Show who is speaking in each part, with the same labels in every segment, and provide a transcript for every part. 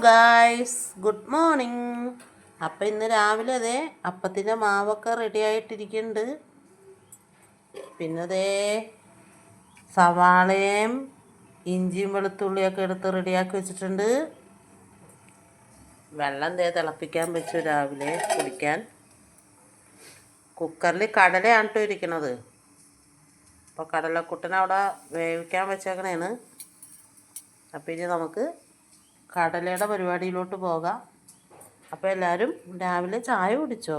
Speaker 1: Guys good morning അപ്പം ഇന്ന് രാവിലെ അതെ അപ്പത്തിന്റെ മാവൊക്കെ റെഡി ആയിട്ടിരിക്കുന്നുണ്ട്. പിന്നെ അതേ സവാളയും ഇഞ്ചിയും വെളുത്തുള്ളിയൊക്കെ എടുത്ത് റെഡിയാക്കി വെച്ചിട്ടുണ്ട്. വെള്ളം ദേ തിളപ്പിക്കാൻ വെച്ചു രാവിലെ കുടിക്കാൻ. കുക്കറിൽ കടലയാണ് കേട്ടോ ഇരിക്കണത്. അപ്പോൾ കടലക്കുട്ടനവിടെ വേവിക്കാൻ വെച്ചേക്കണേണ്. അപ്പോൾ ഇനി നമുക്ക് കടലയുടെ പരിപാടിയിലോട്ട് പോകാം. അപ്പോൾ എല്ലാവരും രാവിലെ ചായ കുടിച്ചോ?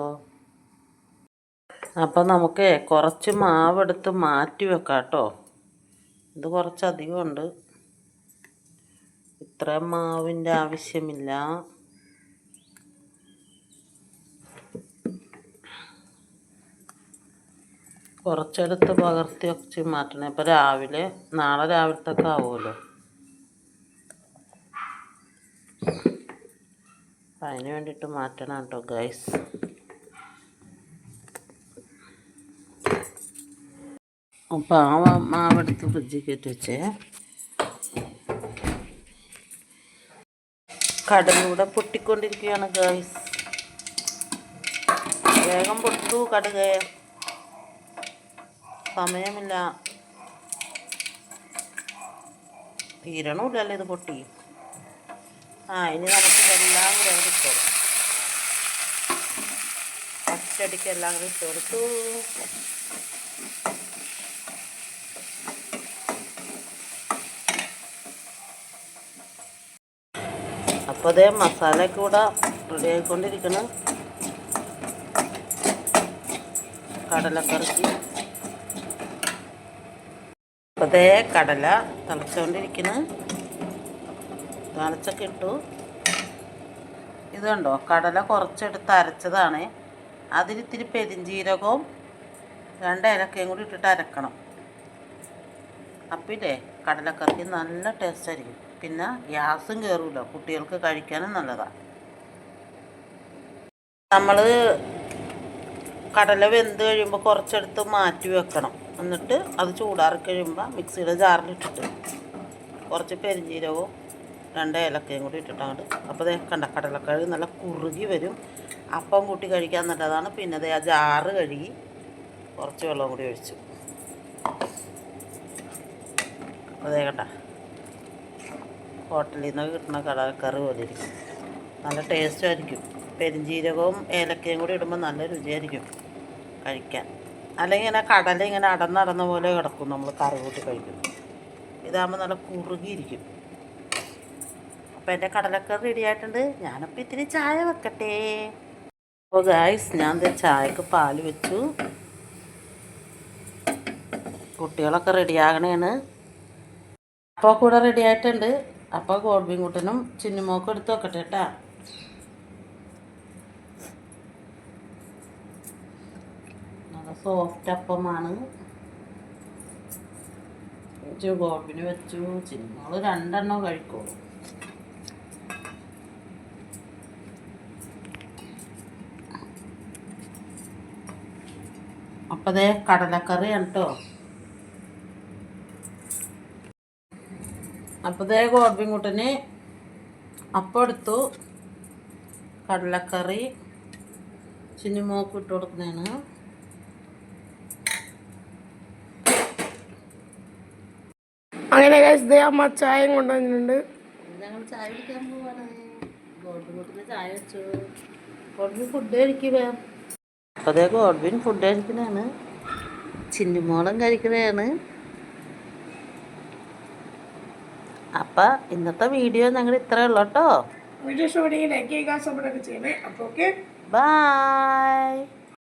Speaker 1: അപ്പോൾ നമുക്ക് കുറച്ച് മാവെടുത്ത് മാറ്റി വെക്കാം കേട്ടോ ഇത് കുറച്ചധികം ഉണ്ട്. ഇത്ര മാവിന്റെ ആവശ്യമില്ല. കുറച്ചെടുത്ത് പകർത്തി വെച്ച് മാറ്റണം. ഇപ്പോൾ രാവിലെ നാളെ രാവിലത്തൊക്കെ ആവുമല്ലോ അപ്പം അതിന് വേണ്ടിയിട്ട് മാറ്റണം കേട്ടോ ഗൈസ് അപ്പോൾ ആ മാവെടുത്ത് ഫ്രിഡ്ജിൽ കയറ്റി വെച്ചേ. കടുകൂടെ പൊട്ടിക്കൊണ്ടിരിക്കുകയാണ് ഗൈസ് വേഗം പൊട്ടു കടുക്. സമയമില്ല. തീരണമില്ലല്ലോ ഇത് പൊട്ടി. ആ ഇനി നമുക്ക് ഇതെല്ലാം കൂടെ അവിടെ ഇട്ട് കൊടുക്കാം. എല്ലാം കൂടെ ഇട്ട് കൊടുത്തു. അപ്പോൾ അതേ മസാലയൊക്കെ കൂടെ റെഡി ആയിക്കൊണ്ടിരിക്കണം കടലക്കറിക്ക്. അപ്പോൾ അതേ കടല തിളച്ചുകൊണ്ടിരിക്കുന്നു തിളച്ചൊക്കെ ഇട്ടു. ഇത് കണ്ടോ? കടല കുറച്ചെടുത്ത് അരച്ചതാണ്. അതിലിത്തിരി പെരിഞ്ചീരകവും രണ്ട് ഏലക്കയും കൂടി ഇട്ടിട്ട് അരക്കണം. അപ്പില്ലേ? കടലക്കറിക്ക് നല്ല ടേസ്റ്റ് ആയിരിക്കും. പിന്നെ ഗ്യാസും കയറൂല കുട്ടികൾക്ക് കഴിക്കാനും നല്ലതാണ് നമ്മൾ കടല വെന്ത് കഴിയുമ്പോൾ കുറച്ചെടുത്ത് മാറ്റി വെക്കണം. എന്നിട്ട് അത് ചൂടാറി കഴിയുമ്പോൾ മിക്സിയുടെ ജാറിലിട്ടിട്ട് കുറച്ച് പെരിഞ്ചീരകവും രണ്ട് ഏലക്കയും കൂടി ഇട്ടിട്ട് അങ്ങോട്ട് അപ്പോൾ ദേ കണ്ട കടലക്കഴുകി നല്ല കുറുകി വരും. അപ്പം കൂട്ടി കഴിക്കാൻ നല്ലതാണ്. പിന്നെ ദേ ആ ജാറ് കഴുകി കുറച്ച് വെള്ളം കൂടി ഒഴിച്ചു. അതേ കണ്ട. ഹോട്ടലിൽ നിന്ന് കിട്ടുന്ന കടലക്കറി പോലെ ഇരിക്കും. നല്ല ടേസ്റ്റും ആയിരിക്കും. പെരിഞ്ചീരകവും ഏലക്കയും കൂടി ഇടുമ്പോൾ നല്ല രുചിയായിരിക്കും കഴിക്കാൻ. അല്ലെങ്കിൽ ഇങ്ങനെ കടല ഇങ്ങനെ അടന്നടന്ന പോലെ കിടക്കും നമ്മൾ കറി കൂട്ടി കഴിക്കും ഇതാകുമ്പോൾ നല്ല കുറുകിയിരിക്കും അപ്പോൾ എന്റെ കടലക്കറി റെഡി ആയിട്ടുണ്ട്. ഞാനപ്പോൾ ഇത്തിരി ചായ വെക്കട്ടെ. അപ്പോൾ ഗായ്സ് ഞാൻ ചായക്ക് പാൽ വെച്ചു. കുട്ടികളൊക്കെ റെഡിയാകണേണ് അപ്പോൾ കൂടെ റെഡി ആയിട്ടുണ്ട്. അപ്പോൾ ഗോൾബിൻ കുട്ടനും ചിന്നുമോക്കും എടുത്ത് വെക്കട്ടെ കേട്ടാ നല്ല സോഫ്റ്റ് അപ്പമാണ്. ഗോൾബിന് വെച്ചു. ചിന്നുമോൾ രണ്ടെണ്ണം കഴിക്കുള്ളൂ. അപ്പോൾ ദേ കടലക്കറിയാണ് കേട്ടോ അപ്പോൾ ദേ ഗോർബിൻകുട്ടന് അപ്പം എടുത്തു. കടലക്കറി ചിന്നിമോക്ക് ഇട്ട് കൊടുക്കുന്നതാണ്.
Speaker 2: അങ്ങനെ ദേ അമ്മ ചായയും കൊണ്ടുവന്നിട്ടുണ്ട്.
Speaker 1: ഞങ്ങൾ ചായ കുടിക്കാൻ പോവാണ്? ഗോർബിൻകുട്ടന് ചായ വെച്ചു. ഗോർബിൻ ഫുഡ് കഴിക്കുക അപ്പോൾ അതേ ഗോഡ്ബിൻ ഫുഡ് കഴിക്കുന്നതാണ് ചിന്നുമോളം കഴിക്കുന്നതാണ് അപ്പം ഇന്നത്തെ വീഡിയോ ഞങ്ങൾ ഇത്രേ ഉള്ളൂ കേട്ടോ.
Speaker 2: വീഡിയോ ഇഷ്ടപ്പെടുമെങ്കിൽ ലൈക്ക് ചെയ്യുക സപ്പോർട്ട് ഒക്കെ ചെയ്യണേ. അപ്പോൾ ഓക്കെ
Speaker 1: ബൈ